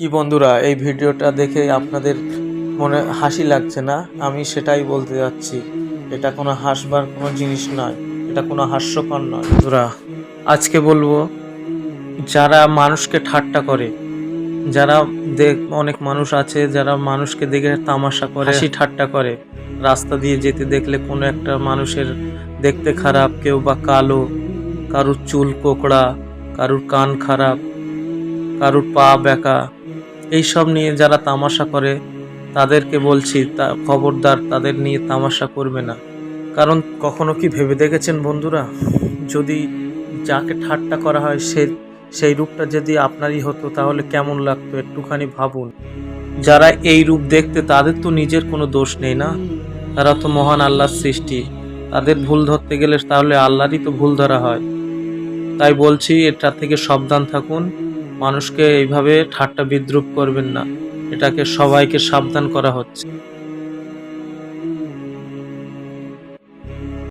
কি বন্ধুরা, এই ভিডিওটা দেখে আপনাদের মনে হাসি লাগছে না? আমি সেটাই বলতে যাচ্ছি। এটা কোনো হাসবার কোনো জিনিস নয়, এটা কোনো হাস্যকর নয়। বন্ধুরা, আজকে বলব, যারা মানুষকে ঠাট্টা করে, যারা দেখ, অনেক মানুষ আছে, যারা মানুষকে দেখে তামাশা করে, হাসি ঠাট্টা করে, রাস্তা দিয়ে যেতে দেখলে কোনো একটা মানুষের দেখতে খারাপ, কেউ বা কালো, কারুর চুল কোকড়া, কারুর কান খারাপ কারুর পা বেঁকা এইসব নিয়ে যারা তামাশা করে, তাদেরকে বলছি, তা খবরদার, তাদের নিয়ে তামাশা করবে না। কারণ কখনো কি ভেবে দেখেছেন বন্ধুরা? যদি যাকে ঠাট্টা করা হয়, সে, সেই রূপটা যদি আপনারই হতো, তাহলে কেমন লাগতো? একটুখানি ভাবুন। যারা এই রূপ দেখতে, তাদের তো নিজের কোনো দোষ নেই না? তারা তো মহান আল্লাহর সৃষ্টি। তাদের ভুল ধরতে গেলে তাহলে আল্লাহরই তো ভুল ধরা হয়। তাই বলছি এটা থেকে সাবধান থাকুন। মানুষকে এইভাবে ঠাট্টা বিদ্রুপ করবেন না। এটাকে সবাইকে সাবধান করা হচ্ছে।